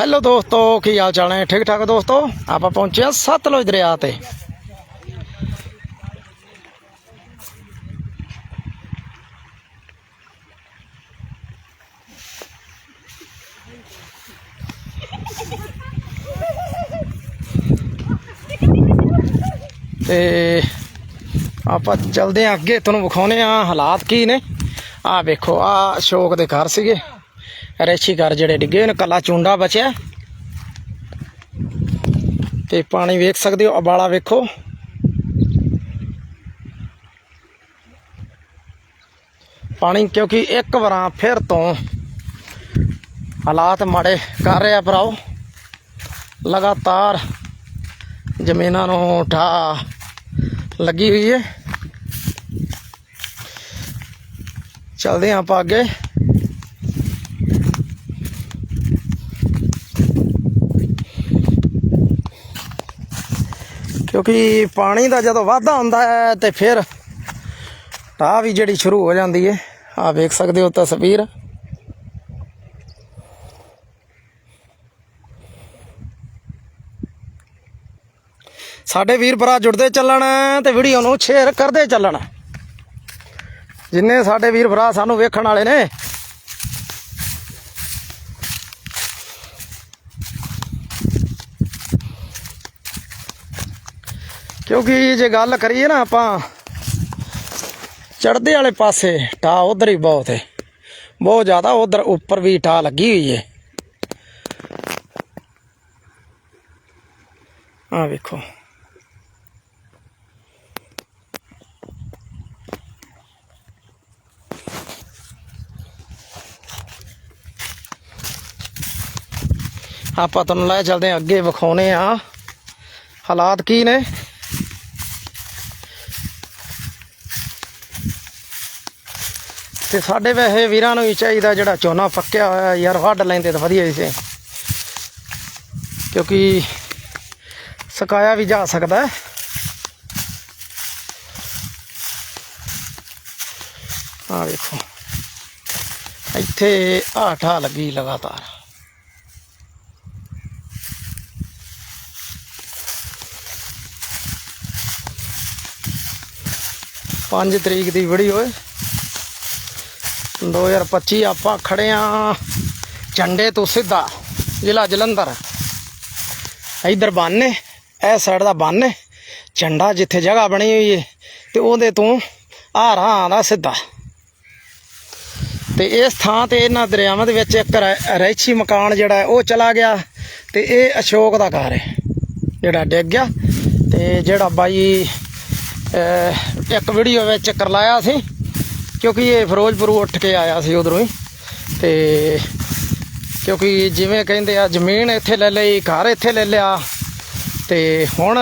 Hello ਦੋਸਤੋ, ਕੀ ਹਾਲ ਚਾਲ ਹੈ ਠੀਕ ਠਾਕ ਦੋਸਤੋ? ਆਪਾਂ ਪਹੁੰਚੇ ਹਾਂ ਸਤਲੁਜ ਦਰਿਆ ਤੇ। ਤੇ ਆਪਾਂ ਚੱਲਦੇ ਹਾਂ ਅੱਗੇ, ਤੁਹਾਨੂੰ ਵਿਖਾਉਨੇ ਆ ਹਾਲਾਤ ਕੀ ਨੇ। ਆਹ ਵੇਖੋ ਆ ਅਸ਼ੋਕ ਦੇ ਘਰ ਸੀਗੇ। ਰੇਸ਼ੀ ਘਰ ਜਿਹੜੇ ਡਿੱਗੇ ਨੇ, ਕੱਲਾ ਚੁੰਡਾ ਬਚਿਆ। ਤੇ ਪਾਣੀ ਵੇਖ ਸਕਦੇ ਹੋ, ਅਬਾਲਾ ਵੇਖੋ। ਪਾਣੀ ਕਿਉਂਕਿ ਇੱਕ ਵਾਰਾਂ ਫਿਰ ਤੋਂ ਹਾਲਾਤ ਮਾੜੇ ਕਰ ਰਿਹਾ ਭਰਾਓ। ਲਗਾਤਾਰ ਜ਼ਮੀਨਾਂ ਨੂੰ ਢਾ ਲੱਗੀ ਹੋਈ ਹੈ। ਚਲਦੇ ਹਾਂ ਆਪਾਂ ਅੱਗੇ। ਕਿਉਂਕਿ ਪਾਣੀ ਦਾ ਜਦੋਂ ਵਾਧਾ ਹੁੰਦਾ ਹੈ ਤੇ ਫਿਰ ਢਾਹ ਵੀ ਜਿਹੜੀ ਸ਼ੁਰੂ ਹੋ ਜਾਂਦੀ ਹੈ ਆ ਵੇਖ ਸਕਦੇ ਹੋ ਤਸਵੀਰ। ਸਾਡੇ ਵੀਰ ਭਰਾ ਜੁੜਦੇ ਚੱਲਣ ਤੇ ਵੀਡੀਓ ਨੂੰ ਸ਼ੇਅਰ ਕਰਦੇ ਚੱਲਣ। ਜਿੰਨੇ ਸਾਡੇ ਵੀਰ ਭਰਾ ਸਾਨੂੰ ਵੇਖਣ ਵਾਲੇ ਨੇ ਕਿਉਂਕਿ ਜੇ ਗੱਲ ਕਰੀਏ ਨਾ ਆਪਾਂ ਚੜਦੇ ਵਾਲੇ ਪਾਸੇ ਟਾ ਉਧਰ ਹੀ ਬਹੁਤ ਹੈ ਬਹੁਤ ਜ਼ਿਆਦਾ ਉਧਰ ਉੱਪਰ ਵੀ ਟਾ ਲੱਗੀ ਹੋਈ ਹੈ ਆ ਵੇਖੋ। ਆਪਾਂ ਤੁਹਾਨੂੰ ਲੈ ਚੱਲਦੇ ਹਾਂ, ਅੱਗੇ ਵਿਖਾਉਨੇ ਆ ਹਾਲਾਤ ਕੀ ਨੇ। ਤੇ ਸਾਡੇ ਵੈਸੇ ਵੀਰਾਂ ਨੂੰ ਹੀ ਚਾਹੀਦਾ ਜਿਹੜਾ ਝੋਨਾ ਪੱਕਿਆ ਹੋਇਆ ਯਾਰ ਵੱਢ ਲੈਂਦੇ ਤਾਂ ਵਧੀਆ ਹੀ ਸੀ। ਕਿਉਂਕਿ ਸਕਾਇਆ ਵੀ ਜਾ ਸਕਦਾ ਹੈ। ਆ ਵੇਖੋ। ਇੱਥੇ ਆਠਾ ਲੱਗੀ ਲਗਾਤਾਰ। ਪੰਜ ਤਰੀਕ ਦੀ ਵੀਡੀਓ ਹੈ 2025 ਆਪਾਂ ਖੜੇ ਆ ਝੰਡੇ ਤੋਂ ਸਿੱਧਾ, ਜ਼ਿਲ੍ਹਾ ਜਲੰਧਰ। ਇਧਰ ਬੰਨ ਹੈ ਇਸ ਸਾਈਡ ਦਾ ਬੰਨ ਹੈ ਝੰਡਾ ਜਿੱਥੇ ਜਗ੍ਹਾ ਬਣੀ ਹੋਈ ਹੈ ਤੇ ਉਹਦੇ ਤੋਂ ਆ ਰਾਹ ਦਾ ਸਿੱਧਾ। ਤੇ ਇਸ ਥਾਂ ਤੇ ਇਹਨਾਂ ਦਰਿਆਵਾਂ ਦੇ ਵਿੱਚ ਇੱਕ ਰਹਿ- ਰਹਿਛੀ ਮਕਾਨ ਜਿਹੜਾ ਉਹ ਚਲਾ ਗਿਆ। ਤੇ ਇਹ ਅਸ਼ੋਕ ਦਾ ਘਰ ਹੈ ਜਿਹੜਾ ਡਿੱਗ ਗਿਆ। ਤੇ ਜਿਹੜਾ ਬਾਈ ਇੱਕ ਵੀਡੀਓ ਵਿੱਚ ਕਰਲਾਇਆ ਸੀ। ਕਿਉਂਕਿ ਇਹ ਫਿਰੋਜ਼ਪੁਰ ਉੱਠ ਕੇ ਆਇਆ ਸੀ ਉਧਰੋਂ ਹੀ। ਤੇ ਕਿਉਂਕਿ ਜਿਵੇਂ ਕਹਿੰਦੇ ਆ, ਜ਼ਮੀਨ ਇੱਥੇ ਲੈ ਲਈ, ਘਰ ਇੱਥੇ ਲੈ ਲਿਆ। ਤੇ ਹੁਣ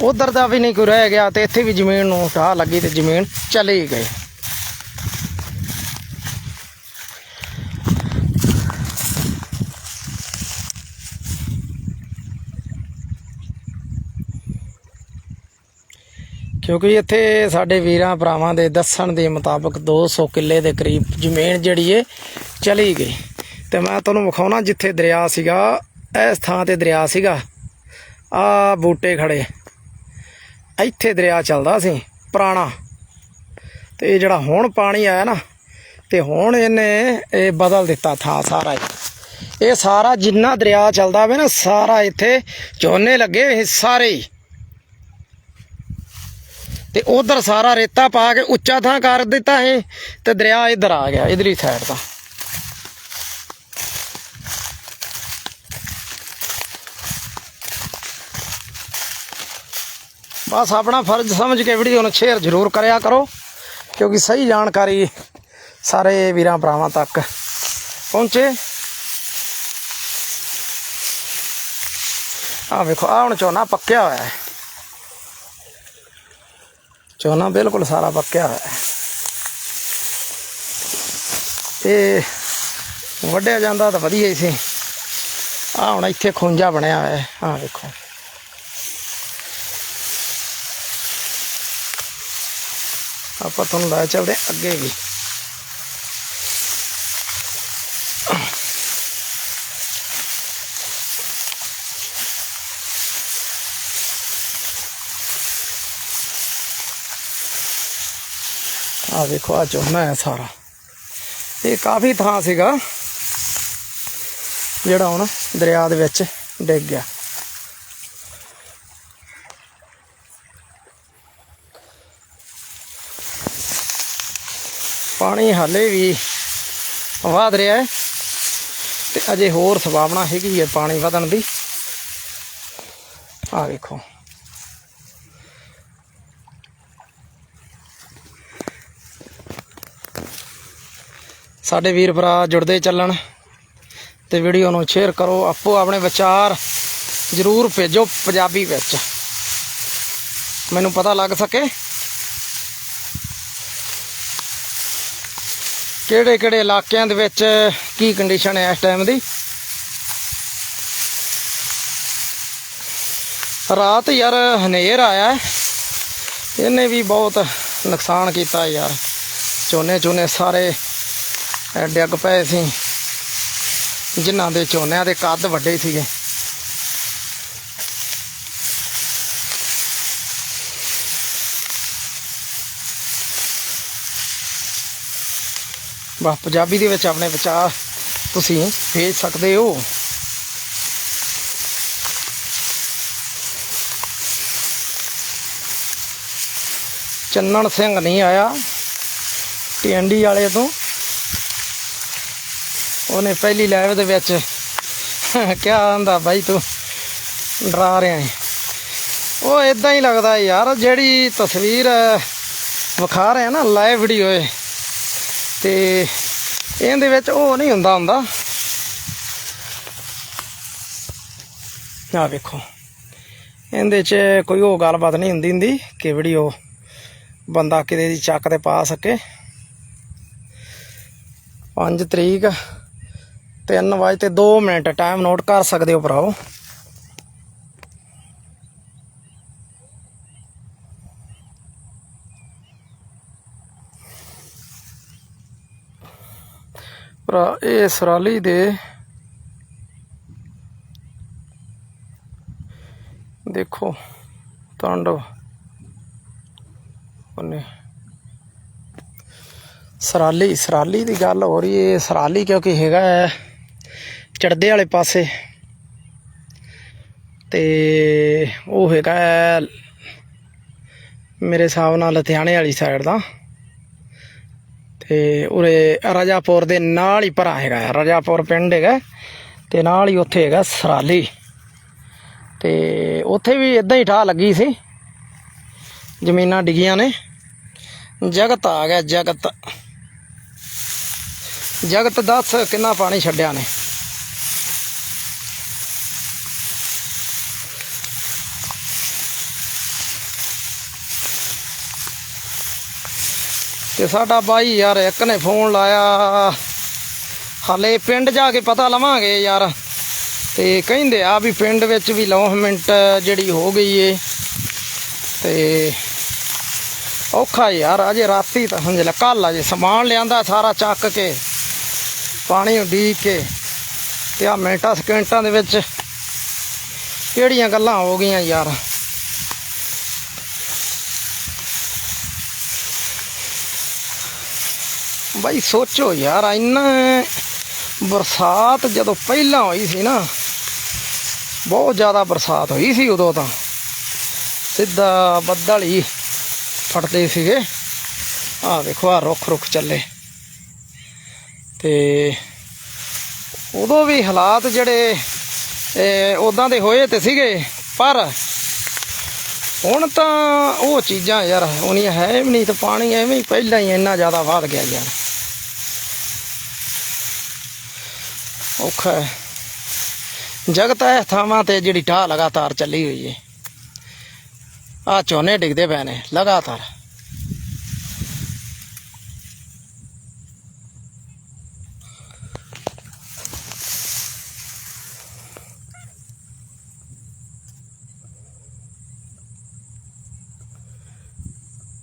ਉਧਰ ਦਾ ਵੀ ਨਹੀਂ ਕੋਈ ਰਹਿ ਗਿਆ ਤੇ ਇੱਥੇ ਵੀ ਜ਼ਮੀਨ ਨੂੰ ਢਾਹ ਲੱਗੀ ਤੇ ਜ਼ਮੀਨ ਚਲੀ ਗਈ। ਕਿਉਂਕਿ ਇੱਥੇ ਸਾਡੇ ਵੀਰਾਂ ਭਰਾਵਾਂ ਦੇ ਦੱਸਣ ਦੇ ਮੁਤਾਬਕ 200 ਕਿੱਲੇ ਦੇ ਕਰੀਬ ਜ਼ਮੀਨ ਜਿਹੜੀ ਏ ਚਲੀ ਗਈ। ਤੇ ਮੈਂ ਤੁਹਾਨੂੰ ਵਿਖਾਉਣਾ ਜਿੱਥੇ ਦਰਿਆ ਸੀਗਾ, ਇਸ ਥਾਂ ਤੇ ਦਰਿਆ ਸੀਗਾ। ਆ ਬੂਟੇ ਖੜੇ। ਇੱਥੇ ਦਰਿਆ ਚੱਲਦਾ ਸੀ, ਪੁਰਾਣਾ। ਤੇ ਇਹ ਜਿਹੜਾ ਹੁਣ ਪਾਣੀ ਆਇਆ ਨਾ, ਤੇ ਹੁਣ ਇਹਨੇ ਇਹ ਬਦਲ ਦਿੱਤਾ ਥਾਂ ਸਾਰਾ ਹੀ। ਇਹ ਸਾਰਾ ਜਿੰਨਾ ਦਰਿਆ ਚੱਲਦਾ ਵੇ ਨਾ, ਸਾਰਾ ਇੱਥੇ ਝੋਨੇ ਲੱਗੇ ਸਾਰੇ ਹੀ। ਤੇ ਉਧਰ ਸਾਰਾ ਰੇਤਾ ਪਾ ਕੇ ਉੱਚਾ ਥਾਂ ਕਰ ਦਿੱਤਾ ਹੈ ਤੇ ਦਰਿਆ ਇਧਰ ਆ ਗਿਆ, ਇਧਰਲੀ ਸਾਈਡ ਦਾ। ਬਸ ਆਪਣਾ ਫਰਜ਼ ਸਮਝ ਕੇ ਵੀਡੀਓ ਨੂੰ ਸ਼ੇਅਰ ਜ਼ਰੂਰ ਕਰਿਆ ਕਰੋ, ਕਿਉਂਕਿ ਸਹੀ ਜਾਣਕਾਰੀ ਸਾਰੇ ਵੀਰਾਂ ਭਰਾਵਾਂ ਤੱਕ ਪਹੁੰਚੇ। ਆ ਵੇਖੋ ਆ ਹੁਣ ਝੋਨਾ ਪੱਕਿਆ ਹੋਇਆ ਹੈ। ਝੋਨਾ ਬਿਲਕੁਲ ਸਾਰਾ ਪੱਕਿਆ ਹੋਇਆ ਹੈ। ਇਹ ਵੱਢਿਆ ਜਾਂਦਾ ਤਾਂ ਵਧੀਆ ਹੀ ਸੀ। ਆ ਹੁਣ ਇੱਥੇ ਖੁੰਝਾ ਬਣਿਆ ਹੋਇਆ ਹੈ। ਆ ਵੇਖੋ। ਆਪਾਂ ਤੁਹਾਨੂੰ ਲੈ ਚੱਲਦੇ ਅੱਗੇ ਵੀ। ਆ ਵੇਖੋ ਆ ਝੋਨਾ ਹੈ ਸਾਰਾ। ਇਹ ਕਾਫੀ ਥਾਂ ਸੀਗਾ, ਜਿਹੜਾ ਹੁਣ ਦਰਿਆ ਦੇ ਵਿੱਚ ਡਿੱਗ ਗਿਆ। ਪਾਣੀ ਹਾਲੇ ਵੀ ਵਧ ਰਿਹਾ ਹੈ, ਤੇ ਅਜੇ ਹੋਰ ਸੰਭਾਵਨਾ ਹੈਗੀ ਹੈ ਪਾਣੀ ਵਧਣ ਦੀ। ਆ ਵੇਖੋ। ਸਾਡੇ ਵੀਰ ਭਰਾ ਜੁੜਦੇ ਚੱਲਣ ਤੇ ਵੀਡੀਓ ਨੂੰ ਸ਼ੇਅਰ ਕਰੋ, ਆਪੋ ਆਪਣੇ ਵਿਚਾਰ ਜਰੂਰ ਭੇਜੋ ਪੰਜਾਬੀ ਵਿੱਚ। ਮੈਨੂੰ ਪਤਾ ਲੱਗ ਸਕੇ ਕਿਹੜੇ ਕਿਹੜੇ ਇਲਾਕਿਆਂ ਦੇ ਵਿੱਚ ਕੀ ਕੰਡੀਸ਼ਨ ਹੈ ਇਸ ਟਾਈਮ ਦੀ। ਰਾਤ ਯਾਰ ਹਨੇਰ ਆਇਆ ਇਹਨੇ ਵੀ ਬਹੁਤ ਨੁਕਸਾਨ ਕੀਤਾ ਯਾਰ। ਝੋਨੇ ਝੋਨੇ ਸਾਰੇ ਅਹ, ਡਿੱਗ ਪਏ ਸੀ। ਜਿਨ੍ਹਾਂ ਦੇ ਝੋਨਿਆਂ ਦੇ ਕੱਦ ਵੱਡੇ ਸੀਗੇ। ਬਸ ਪੰਜਾਬੀ ਦੇ ਵਿੱਚ ਆਪਣੇ ਵਿਚਾਰ ਤੁਸੀਂ ਭੇਜ ਸਕਦੇ ਹੋ। ਚੰਨਣ ਸਿੰਘ ਨਹੀਂ ਆਇਆ। ਟਿੰਡੀ ਵਾਲੇ ਤੋਂ ਉਹਨੇ ਪਹਿਲੀ ਲਾਈਵ ਦੇ ਵਿੱਚ। ਕਿਆ ਆਂਦਾ ਬਾਈ ਤੂੰ? ਡਰਾ ਰਿਹਾ ਹੈ ਉਹ ਇਦਾਂ ਹੀ ਲੱਗਦਾ ਯਾਰ, ਜਿਹੜੀ ਤਸਵੀਰ, ਵਿਖਾ ਰਿਹਾ ਨਾ ਲਾਈਵ ਵੀਡੀਓ ਏ ਤੇ ਇਹਦੇ ਵਿੱਚ ਉਹ ਨਹੀਂ ਹੁੰਦਾ ਹੁੰਦਾ। ਆ ਵੇਖੋ। ਇਹਦੇ 'ਚ ਕੋਈ ਉਹ ਗੱਲਬਾਤ ਨਹੀਂ ਹੁੰਦੀ ਹੁੰਦੀ ਕਿ ਵੀਡੀਓ ਬੰਦਾ ਕਿਤੇ ਦੀ ਚੱਕ ਤੇ ਪਾ ਸਕੇ। 5 ਤਰੀਕ 3 ਵਜੇ ਤੇ 2 ਮਿੰਟ ਟਾਈਮ ਨੋਟ ਕਰ ਸਕਦੇ ਹੋ ਭਰਾਓ। ਭਰਾ, ਇਹ ਸਰਾਲੀ ਦੇ ਦੇਖੋ ਤਾਂਡਵ ਉਹਨੇ ਸਰਾਲੀ ਸਰਾਲੀ ਦੀ ਗੱਲ ਹੋ ਰਹੀ ਹੈ ਸਰਾਲੀ ਕਿਉਂਕਿ ਹੈਗਾ ਹੈ। ਚੜਦੇ ਵਾਲੇ ਪਾਸੇ। ਤੇ ਉਹ ਹੈਗਾ ਮੇਰੇ ਹਿਸਾਬ ਨਾਲ ਲੁਧਿਆਣੇ ਵਾਲੀ ਸਾਈਡ ਦਾ। ਤੇ ਉਰੇ ਰਾਜਾਪੁਰ ਦੇ ਨਾਲ ਹੀ ਭਰਾ ਹੈਗਾ ਰਾਜਾਪੁਰ ਪਿੰਡ ਹੈਗਾ ਤੇ ਨਾਲ ਹੀ ਉੱਥੇ ਹੈਗਾ ਸਰਾਲੀ। ਤੇ ਉੱਥੇ ਵੀ ਇਦਾਂ ਹੀ ਠਾ ਲੱਗੀ ਸੀ, ਜ਼ਮੀਨਾਂ ਡਿੱਗੀਆਂ ਨੇ। ਜਗਤ ਆ ਗਿਆ, ਜਗਤ। ਜਗਤ ਦੱਸ ਕਿੰਨਾ ਪਾਣੀ ਛੱਡਿਆ ਨੇ। ਤੇ ਸਾਡਾ ਬਾਈ ਯਾਰ ਇੱਕ ਨੇ ਫੋਨ ਲਾਇਆ। ਹਾਲੇ ਪਿੰਡ ਜਾ ਕੇ ਪਤਾ ਲਵਾਂਗੇ ਯਾਰ। ਤੇ ਕਹਿੰਦੇ ਆ ਵੀ ਪਿੰਡ ਵਿੱਚ ਵੀ ਲੌਸਮੈਂਟ ਜਿਹੜੀ ਹੋ ਗਈ ਏ। ਤੇ ਔਖਾ ਯਾਰ, ਅਜੇ ਰਾਤੀ ਤਾਂ ਸਮਝ ਲੈ ਕੱਲ ਅਜੇ ਸਮਾਨ ਲਿਆਂਦਾ ਸਾਰਾ ਚੱਕ ਕੇ, ਪਾਣੀ ਉਡੀਕ ਕੇ। ਤੇ ਆ ਮਿੰਟਾਂ, ਸਕਿੰਟਾਂ ਦੇ ਵਿੱਚ ਕਿਹੜੀਆਂ ਗੱਲਾਂ ਹੋ ਗਈਆਂ ਯਾਰ। ਬਾਈ, ਸੋਚੋ ਯਾਰ, ਇੰਨਾ ਬਰਸਾਤ ਜਦੋਂ ਪਹਿਲਾਂ ਹੋਈ ਸੀ ਨਾ, ਬਹੁਤ ਜ਼ਿਆਦਾ ਬਰਸਾਤ ਹੋਈ ਸੀ ਉਦੋਂ ਤਾਂ। ਸਿੱਧਾ ਬੱਦਲ ਹੀ ਫਟਦੇ ਸੀਗੇ। ਆ ਵੇਖੋ ਆ ਰੁੱਖ ਰੁੱਖ ਚੱਲੇ। ਤੇ ਉਦੋਂ ਵੀ ਹਾਲਾਤ ਜਿਹੜੇ ਉਦਾਂ ਦੇ ਹੋਏ ਤੇ ਸੀਗੇ, ਪਰ ਹੁਣ ਤਾਂ ਉਹ ਚੀਜ਼ਾਂ ਯਾਰ ਉਹਨੀਆਂ ਹੈ ਵੀ ਨਹੀਂ ਤੇ ਪਾਣੀ ਐਵੇਂ ਹੀ ਪਹਿਲਾਂ ਹੀ ਇੰਨਾ ਜ਼ਿਆਦਾ ਵਧ ਗਿਆ ਯਾਰ। ਔਖਾ ਹੈ। ਜਗਤ ਹੈ, ਥਾਵਾਂ ਤੇ ਜਿਹੜੀ ਢਾਹ ਲਗਾਤਾਰ ਚੱਲੀ ਹੋਈ ਹੈ ਆ ਝੋਨੇ ਡਿੱਗਦੇ ਪਏ ਨੇ, ਲਗਾਤਾਰ।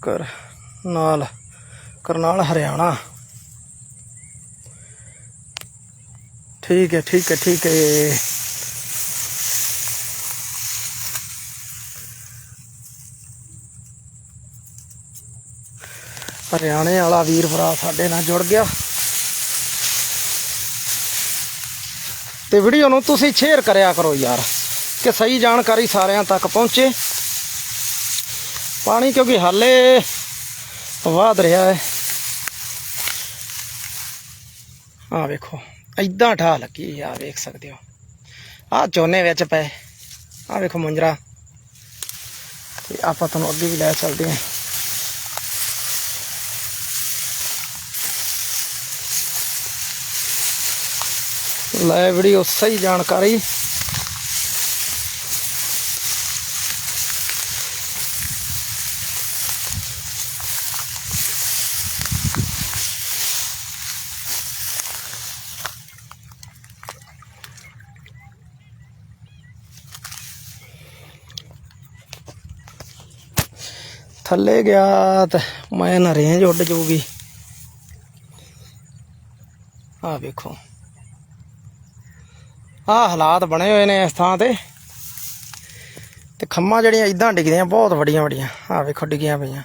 ਕਰ ਨਾਲ ਕਰਨਾਲ ਹਰਿਆਣਾ। ਠੀਕ ਹੈ ਠੀਕ ਹੈ ਠੀਕ ਹੈ। ਹਰਿਆਣੇ ਵਾਲਾ ਵੀਰ ਭਰਾ ਸਾਡੇ ਨਾਲ ਜੁੜ ਗਿਆ। ਤੇ ਵੀਡੀਓ ਨੂੰ ਤੁਸੀਂ ਸ਼ੇਅਰ ਕਰਿਆ ਕਰੋ ਯਾਰ, ਕਿ ਸਹੀ ਜਾਣਕਾਰੀ ਸਾਰਿਆਂ ਤੱਕ ਪਹੁੰਚੇ। ਪਾਣੀ ਕਿਉਂਕਿ ਹਾਲੇ ਵਧ ਰਿਹਾ ਹੈ। ਆ ਵੇਖੋ। ਐਦਾਂ ਠਾ ਲੱਗੀ ਆ ਵੇਖ ਸਕਦੇ ਹੋ। ਆ ਝੋਨੇ ਵਿੱਚ ਪਏ। ਆ ਵੇਖੋ ਮੁੰਜਰਾ। ਤੇ ਆਪਾਂ ਤੁਹਾਨੂੰ ਅੱਗੇ ਵੀ ਲੈ ਚੱਲਦੇ ਹਾਂ। ਲੈ ਵੀਡੀਓ ਸਹੀ ਜਾਣਕਾਰੀ। ਥੱਲੇ ਗਿਆ ਤੇ ਮੈਂ ਨਾ ਰੇਂਜ ਉੱਡ ਜਾਊਗੀ। ਆ ਵੇਖੋ। ਆ ਹਾਲਾਤ ਬਣੇ ਹੋਏ ਨੇ ਇਸ ਥਾਂ ਤੇ। ਤੇ ਖੰਮਾਂ ਜਿਹੜੀਆਂ ਇਦਾਂ ਡਿੱਗਦੀਆਂ, ਬਹੁਤ ਵੱਡੀਆਂ ਵੱਡੀਆਂ ਆ ਵੇਖੋ, ਡਿੱਗੀਆਂ ਪਈਆਂ।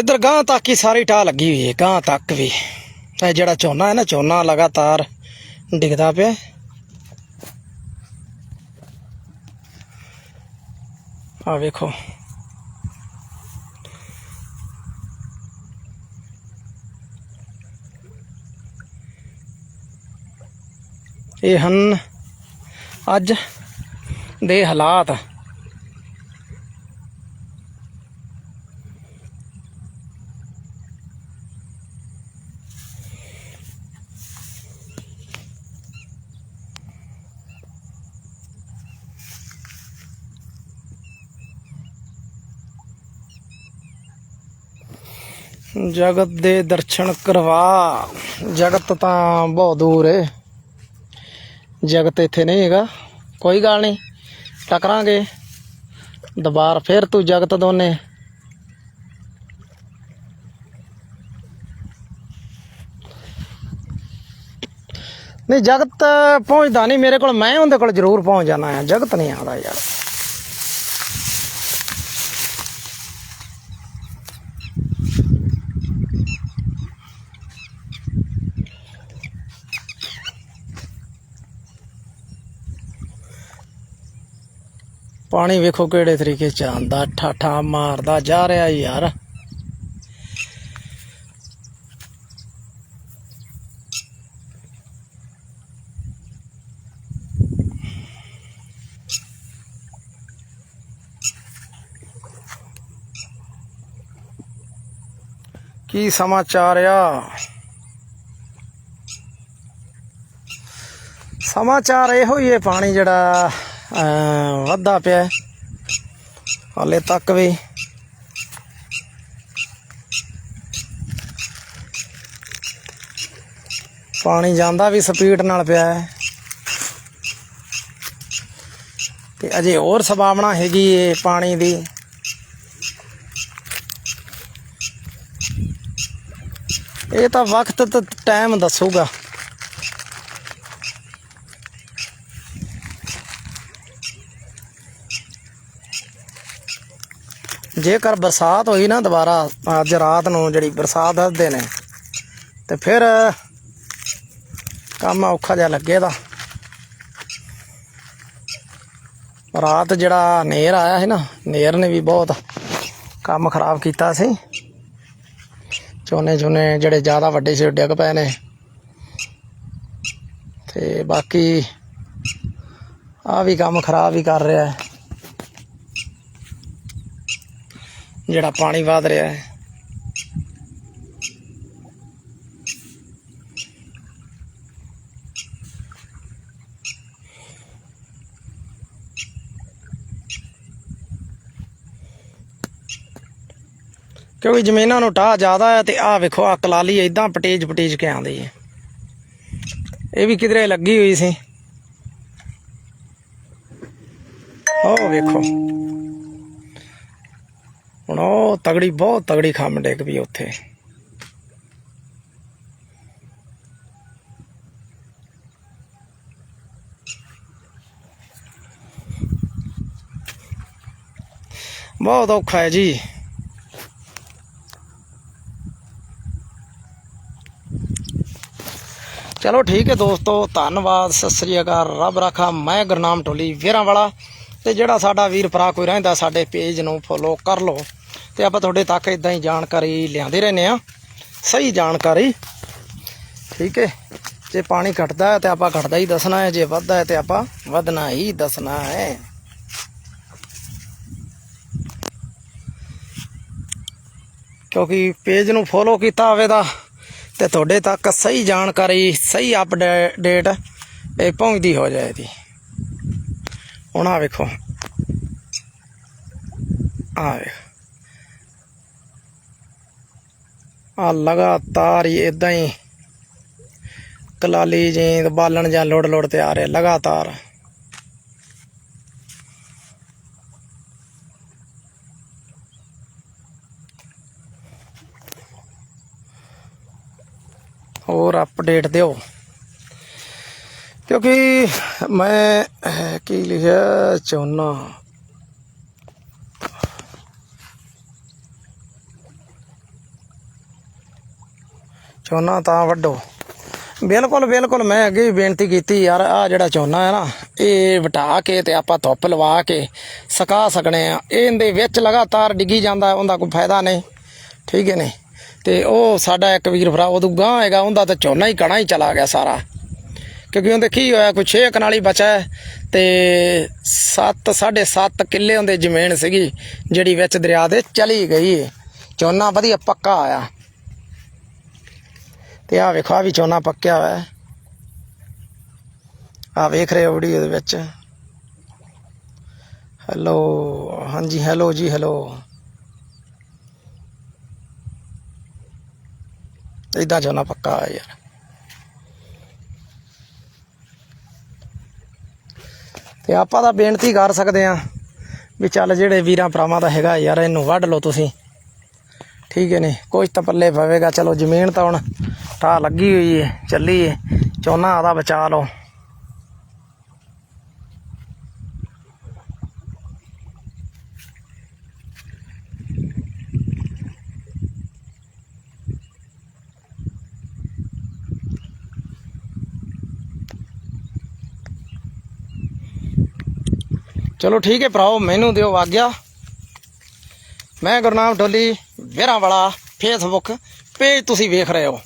ਇਧਰ ਗਾਂ ਤੱਕ ਹੀ ਸਾਰੀ ਟਾਹ ਲੱਗੀ ਹੋਈ ਹੈ ਗਾਂ ਤੱਕ ਵੀ। ਇਹ ਜਿਹੜਾ ਝੋਨਾ ਹੈ ਨਾ, ਝੋਨਾ ਲਗਾਤਾਰ ਡਿੱਗਦਾ ਪਿਆ। ਆ ਵੇਖੋ। ਇਹ ਹਨ ਅੱਜ ਦੇ ਹਾਲਾਤ। ਜਗਤ ਦੇ ਦਰਸ਼ਨ ਕਰਵਾ। ਜਗਤ ਤਾਂ ਬਹੁਤ ਦੂਰ ਏ। ਜਗਤ ਇੱਥੇ ਨਹੀਂ ਹੈਗਾ। ਕੋਈ ਗੱਲ ਨਹੀਂ, ਟਕਰਾਂਗੇ। ਦੁਬਾਰ ਫਿਰ ਤੂੰ ਜਗਤ ਦੋਨੇ। ਨਹੀਂ, ਜਗਤ ਪਹੁੰਚਦਾ ਨਹੀਂ ਮੇਰੇ ਕੋਲ। ਮੈਂ ਉਹਦੇ ਕੋਲ ਜ਼ਰੂਰ ਪਹੁੰਚ ਜਾਣਾ ਆ ਜਗਤ ਨਹੀਂ ਆਉਂਦਾ ਯਾਰ। ਪਾਣੀ ਵੇਖੋ ਕਿਹੜੇ ਤਰੀਕੇ ਚ ਆਂਦਾ ਠਾਠਾ ਮਾਰਦਾ ਜਾ ਰਿਹਾ ਯਾਰ। ਕੀ ਸਮਾਚਾਰ ਆ? ਸਮਾਚਾਰ ਇਹੋ ਹੀ ਹੈ ਪਾਣੀ ਜਿਹੜਾ ਅਮ, ਵੱਧਦਾ ਪਿਆ ਹਾਲੇ ਤੱਕ ਵੀ। ਪਾਣੀ ਜਾਂਦਾ ਵੀ ਸਪੀਡ ਨਾਲ ਪਿਆ ਹੈ। ਤੇ ਅਜੇ ਹੋਰ ਸੰਭਾਵਨਾ ਹੈਗੀ ਏ ਪਾਣੀ ਦੀ। ਇਹ ਤਾਂ ਵਕਤ ਤੇ ਟਾਈਮ ਦੱਸੂਗਾ। ਜੇਕਰ ਬਰਸਾਤ ਹੋਈ ਨਾ ਦੁਬਾਰਾ, ਅੱਜ ਰਾਤ ਨੂੰ ਜਿਹੜੀ ਬਰਸਾਤ ਦੱਸਦੇ ਨੇ, ਤੇ ਫਿਰ ਕੰਮ ਔਖਾ ਜਿਹਾ ਲੱਗੇਦਾ ਰਾਤ ਜਿਹੜਾ ਨੇਰ ਆਇਆ ਸੀ ਨਾ, ਨੇਰ ਨੇ ਵੀ ਬਹੁਤ ਕੰਮ ਖਰਾਬ ਕੀਤਾ ਸੀ। ਝੋਨੇ ਝੋਨੇ ਜਿਹੜੇ ਜ਼ਿਆਦਾ ਵੱਡੇ ਸੀ ਡਿੱਗ ਪਏ ਨੇ। ਤੇ ਬਾਕੀ ਆ ਵੀ ਕੰਮ ਖਰਾਬ ਹੀ ਕਰ ਰਿਹਾ। ਹੈ ਜਿਹੜਾ ਪਾਣੀ ਵਧ ਰਿਹਾ ਹੈ। ਕਿਉਂਕਿ ਜ਼ਮੀਨਾਂ ਨੂੰ ਟਾਹ ਜ਼ਿਆਦਾ ਹੈ ਤੇ ਆਹ ਵੇਖੋ ਆ ਕਲਾਲੀ ਇਦਾਂ ਪਟੇਜ ਪਟੇਜ ਕੇ ਆਉਂਦੀ ਹੈ। ਇਹ ਵੀ ਕਿਧਰੇ ਲੱਗੀ ਹੋਈ ਸੀ। ਉਹ ਵੇਖੋ। ਹੁਣ ਉਹ ਤਗੜੀ, ਬਹੁਤ ਤਗੜੀ ਖੰਮ ਡਿੱਗ ਪਈ ਉੱਥੇ। ਬਹੁਤ ਔਖਾ ਹੈ ਜੀ। ਚਲੋ ਠੀਕ ਹੈ ਦੋਸਤੋ, ਧੰਨਵਾਦ, ਸਤਿ ਸ੍ਰੀ ਅਕਾਲ, ਰੱਬ ਰਾਖਾ, ਮੈਂ ਗੁਰਨਾਮ ਟੋਲੀ ਵੀਰਾਂ ਵਾਲਾ। ਤੇ ਜਿਹੜਾ ਸਾਡਾ ਵੀਰ ਭਰਾ ਕੋਈ ਰਹਿੰਦਾ, ਸਾਡੇ ਪੇਜ ਨੂੰ ਫੋਲੋ ਕਰ ਲਓ। ਤੇ ਆਪਾਂ ਤੁਹਾਡੇ ਤੱਕ ਇਦਾਂ ਹੀ ਜਾਣਕਾਰੀ ਲਿਆਂਦੇ ਰਹਿੰਦੇ ਆ ਸਹੀ ਜਾਣਕਾਰੀ। ਠੀਕ ਹੈ। ਜੇ ਪਾਣੀ ਘਟਦਾ ਹੈ ਤੇ ਆਪਾਂ ਘਟਦਾ ਹੀ ਦੱਸਣਾ ਹੈ, ਜੇ ਵੱਧਦਾ ਹੈ ਤੇ ਆਪਾਂ ਵਧਣਾ ਹੀ ਦੱਸਣਾ ਹੈ। ਕਿਉਂਕਿ ਪੇਜ ਨੂੰ ਫੋਲੋ ਕੀਤਾ ਹੋਵੇ ਤਾਂ ਤੇ ਤੁਹਾਡੇ ਤੱਕ ਸਹੀ ਜਾਣਕਾਰੀ, ਸਹੀ ਅਪਡੇਟ ਇਹ ਪਹੁੰਚਦੀ ਹੋ ਜਾਏਗੀ ਹੁਣ ਆ ਵੇਖੋ। ਆ ਵੇਖ। ਆ ਲਗਾਤਾਰ ਹੀ ਇਦਾਂ ਹੀ ਕਲਾਲੀ ਜੀ ਬਾਲਣ ਜਾਂ ਲੋੜ ਲੋੜ ਤੇ ਆ ਰਿਹਾ, ਲਗਾਤਾਰ। ਹੋਰ ਅਪਡੇਟ ਦਿਓ। ਕਿਉਂਕਿ ਮੈਂ ਕੀ ਲਿਖਿਆ ਚਾਹੁੰਨਾ। ਝੋਨਾ ਤਾਂ ਵੱਡੋ ਬਿਲਕੁਲ ਬਿਲਕੁਲ, ਮੈਂ ਅੱਗੇ ਵੀ ਬੇਨਤੀ ਕੀਤੀ, ਯਾਰ ਆ ਜਿਹੜਾ ਝੋਨਾ ਹੈ ਨਾ, ਇਹ ਵਟਾ ਕੇ ਤੇ ਆਪਾਂ ਧੁੱਪ ਲਵਾ ਕੇ ਸਕਾ ਸਕਣੇ ਆ। ਇਹਦੇ ਵਿੱਚ ਲਗਾਤਾਰ ਡਿੱਗੀ ਜਾਂਦਾ, ਉਹਦਾ ਕੋਈ ਫਾਇਦਾ ਨਹੀਂ। ਠੀਕ ਹੈ ਨੇ ਤੇ ਉਹ ਸਾਡਾ ਇੱਕ ਵੀਰ ਭਰਾ, ਉਹ ਗਾਂ ਹੈਗਾ, ਉਹਦਾ ਤਾਂ ਝੋਨਾ ਹੀ ਕਣਾ ਹੀ ਚਲਾ ਗਿਆ ਸਾਰਾ। ਕਿਉਂਕਿ ਉਹਦੇ ਕੀ ਹੋਇਆ, ਕੋਈ 6 ਕਨਾਲੀ ਬਚਾ ਹੈ ਤੇ 7 7.5 ਕਿੱਲੇ ਉਹਦੇ ਜ਼ਮੀਨ ਸੀਗੀ, ਜਿਹੜੀ ਵਿੱਚ ਦਰਿਆ ਦੇ ਚਲੀ ਗਈ ਹੈ। ਝੋਨਾ ਵਧੀਆ ਪੱਕਾ ਆਇਆ। ਤੇ ਆ ਵੇਖੋ ਆ ਵੀ ਝੋਨਾ ਪੱਕਿਆ ਹੋਇਆ ਹੈ। ਆ ਵੇਖ ਰਹੇ ਹੋ ਵੀਡੀਓ ਦੇ ਵਿੱਚ। ਹੈਲੋ ਹਾਂਜੀ ਹੈਲੋ ਜੀ ਹੈਲੋ ਇਦਾਂ ਝੋਨਾ ਪੱਕਾ ਆ ਯਾਰ। ਤੇ ਆਪਾਂ ਤਾਂ ਬੇਨਤੀ ਕਰ ਸਕਦੇ ਆ ਵੀ ਚੱਲ ਜਿਹੜੇ ਵੀਰਾਂ ਭਰਾਵਾਂ ਦਾ ਹੈਗਾ ਯਾਰ, ਇਹਨੂੰ ਵੱਢ ਲਓ ਤੁਸੀਂ। ਠੀਕ ਹੈ ਨੇ? ਕੁਝ ਤਾਂ ਪੱਲੇ ਪਵੇਗਾ। ਚਲੋ, ਜ਼ਮੀਨ ਤਾਂ ਹੁਣ ਠਾ ਲੱਗੀ ਹੋਈ ਹੈ ਚੱਲੀ ਹੈ ਝੋਨਾ ਆਦਾ ਬਚਾ ਲਓ। ਚਲੋ ਠੀਕ ਹੈ ਭਰਾਓ, ਮੈਨੂੰ ਦਿਓ ਆਗਿਆ ਮੈਂ ਗੁਰਨਾਮ ਢੋਲੀ ਵੇਰਾਂ ਵਾਲਾ ਫੇਸਬੁੱਕ ਪੇਜ ਤੁਸੀਂ ਵੇਖ ਰਹੇ ਹੋ।